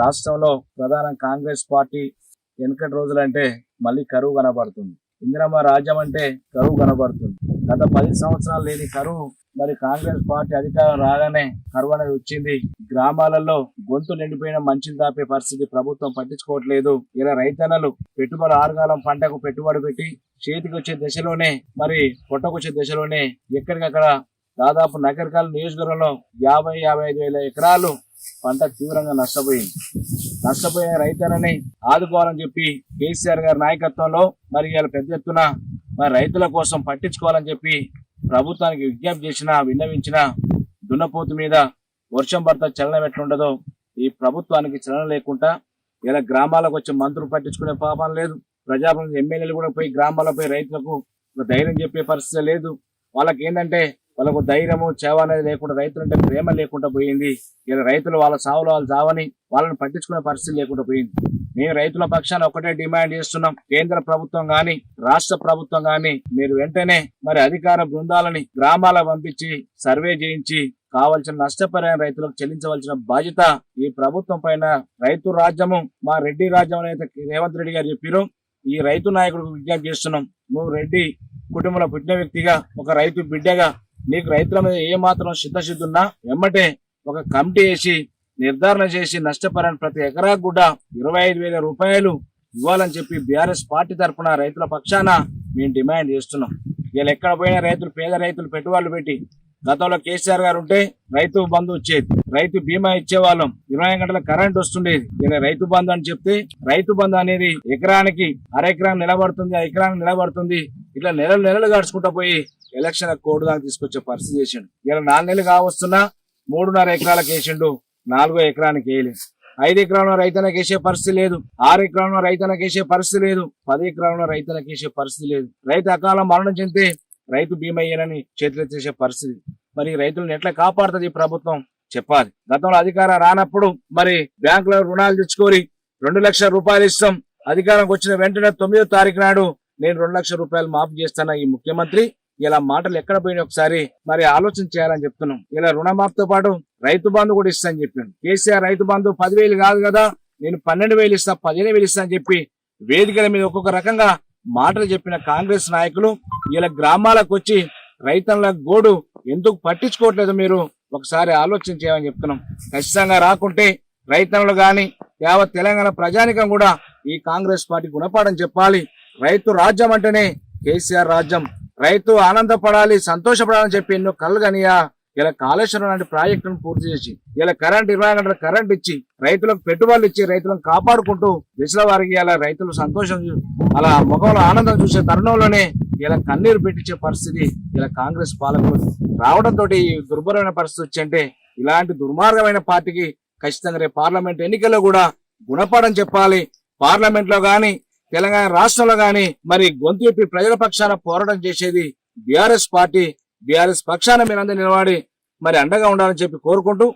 రాష్ట్రంలో ప్రధాన కాంగ్రెస్ పార్టీ వెనకటి రోజులంటే మళ్ళీ కరువు కనబడుతుంది. ఇందిరమ్మ రాజ్యం అంటే కరువు కనబడుతుంది. గత పది సంవత్సరాలు లేని కరువు మరి కాంగ్రెస్ పార్టీ అధికారం రాగానే కరువు అనేది వచ్చింది. గ్రామాలలో గొంతు నిండిపోయిన మంచిని దాపే పరిస్థితి ప్రభుత్వం పట్టించుకోవట్లేదు. ఇలా రైతన్నలు పెట్టుబడి ఆరుగాలం పంటకు పెట్టుబడి పెట్టి చేతికి వచ్చే దశలోనే మరి పొట్టకొచ్చే దశలోనే ఎక్కడికక్కడ దాదాపు నగరకాల నియోజకవర్గంలో యాభై యాభై ఐదు వేల ఎకరాలు పంట తీవ్రంగా నష్టపోయింది. నష్టపోయిన రైతులని ఆదుకోవాలని చెప్పి కేసీఆర్ గారి నాయకత్వంలో మరి ఇలా పెద్ద ఎత్తున మరి రైతుల కోసం పట్టించుకోవాలని చెప్పి ప్రభుత్వానికి విజ్ఞప్తి చేసిన విన్నవించిన దున్నపోతు మీద వర్షం పడతా చలనం ఎట్లుండదో ఈ ప్రభుత్వానికి చలనం లేకుండా ఇలా గ్రామాలకు వచ్చి మంత్రులు పట్టించుకునే పాపం లేదు. ప్రజాప్రతినిధి ఎమ్మెల్యేలు కూడా పోయి గ్రామాలపై పోయి రైతులకు ధైర్యం చెప్పే పరిస్థితి లేదు. వాళ్ళకి ఏంటంటే వాళ్ళకు ధైర్యము చేవ అనేది లేకుండా రైతులంటే ప్రేమ లేకుండా పోయింది. ఇలా రైతులు వాళ్ళ సావులు వాళ్ళు చావని వాళ్ళని పట్టించుకునే పరిస్థితి లేకుండా పోయింది. మేము రైతుల పక్షాన ఒకటే డిమాండ్ చేస్తున్నాం. కేంద్ర ప్రభుత్వం గాని రాష్ట్ర ప్రభుత్వం గాని మీరు వెంటనే మరి అధికార బృందాలని గ్రామాలకు పంపించి సర్వే చేయించి కావలసిన నష్టపరిహారం రైతులకు చెల్లించవలసిన బాధ్యత ఈ ప్రభుత్వం పైన రైతు రాజ్యము మా రెడ్డి రాజ్యం అనేది రేవంత్ రెడ్డి గారు చెప్పారు ఈ రైతు నాయకుడికి విజ్ఞప్తి చేస్తున్నాం. నువ్వు రెడ్డి కుటుంబంలో పుట్టిన వ్యక్తిగా ఒక రైతు బిడ్డగా నీకు రైతుల మీద ఏ మాత్రం సిద్ధశుద్ధి ఉన్నా వెమ్మటే ఒక కమిటీ వేసి నిర్ధారణ చేసి నష్టపరిహారం ప్రతి ఎకరాకు కూడా ఇరవై ఐదు వేల రూపాయలు ఇవ్వాలని చెప్పి బీఆర్ఎస్ పార్టీ తరఫున రైతుల పక్షాన మేము డిమాండ్ చేస్తున్నాం. వీళ్ళు ఎక్కడ పోయినా రైతులు పేద రైతులు పెట్టుబడులు పెట్టి గతంలో కేసీఆర్ గారు ఉంటే రైతు బంధు వచ్చేది. రైతు బీమా ఇచ్చేవాళ్ళం. ఇరవై గంటల కరెంట్ వస్తుండేది. ఇలా రైతు బంధు అని చెప్తే రైతు బంధు అనేది ఎకరానికి అర ఎకరానికి నిలబడుతుంది ఆ ఎకరానికి నిలబడుతుంది. ఇట్లా నెలలు నెలలు గడుచుకుంటా పోయి ఎలక్షన్ కోడ్ దాకా తీసుకొచ్చే పరిస్థితి చేసిండు. ఇలా నాలుగు నెలలు కావస్తున్నా మూడున్నర ఎకరాలకు వేసిండు నాలుగో ఎకరానికి వేయలేదు. ఐదు ఎకరాల రైతనకి వేసే పరిస్థితి లేదు ఆరు ఎకరాలను రైతనకి వేసే పరిస్థితి లేదు పది ఎకరాల రైతనకి వేసే పరిస్థితి లేదు. రైతు అకాలం మరణం చెందితే రైతు బీమా అయ్యానని చేతులెత్తేసే పరిస్థితి. మరి రైతులను ఎట్లా కాపాడుతుంది ప్రభుత్వం? చెప్పాలి. గతంలో అధికారం రానప్పుడు మరి బ్యాంకులో రుణాలు తెచ్చుకొని రెండు లక్షల రూపాయలు ఇస్తాం. అధికారంకి వచ్చిన వెంటనే తొమ్మిదో తారీఖు నాడు నేను రెండు లక్షల రూపాయలు మాఫ్ చేస్తాను ఈ ముఖ్యమంత్రి? ఇలా మాటలు ఎక్కడ పోయినా ఒకసారి? మరి ఆలోచన చేయాలని చెప్తున్నాం. ఇలా రుణమాఫ్తో పాటు రైతు బంధు కూడా ఇస్తా అని చెప్పాను. కేసీఆర్ రైతు బంధు పదివేలు కాదు కదా నేను పన్నెండు వేలు ఇస్తా పదిహేను వేలు ఇస్తా అని చెప్పి వేదికల మీద ఒక్కొక్క రకంగా మాటలు చెప్పిన కాంగ్రెస్ నాయకులు ఇలా గ్రామాలకు వచ్చి రైతుల గోడు ఎందుకు పట్టించుకోవట్లేదు మీరు? ఒకసారి ఆలోచన చేయమని చెప్తున్నాం. ఖచ్చితంగా రాకుంటే రైతన్నులు గాని యావత్ తెలంగాణ ప్రజానికం కూడా ఈ కాంగ్రెస్ పార్టీ గుణపాఠం చెప్పాలి. రైతు రాజ్యం అంటేనే కేసీఆర్ రాజ్యం. రైతు ఆనందపడాలి సంతోషపడాలని చెప్పి ఎన్నో కళ్ళు కనియా. ఇలా కాళేశ్వరం లాంటి ప్రాజెక్టును పూర్తి చేసి ఇలా కరెంట్ ఇరవై గంటల కరెంట్ ఇచ్చి రైతులకు పెట్టుబడులు ఇచ్చి రైతులను కాపాడుకుంటూ దిశల వారికి ఇలా రైతులు సంతోషం చూ- అలా ముఖంలో ఆనందం చూసే తరుణంలోనే ఇలా కన్నీరు పెట్టించే పరిస్థితి ఇలా కాంగ్రెస్ పాలకులు రావడంతో ఈ దుర్భరమైన పరిస్థితి వచ్చింటే ఇలాంటి దుర్మార్గమైన పార్టీకి ఖచ్చితంగా రేపు పార్లమెంట్ ఎన్నికల్లో కూడా గుణపాఠం చెప్పాలి. పార్లమెంట్లో తెలంగాణ రాష్ట్రంలో గాని మరి గొంతు విప్పి ప్రజల పక్షాన పోరాటం చేసేది బీఆర్ఎస్ పార్టీ. బీఆర్ఎస్ పక్షాన మీరందరూ నిలబడి మరి అండగా ఉండాలని చెప్పి కోరుకుంటూ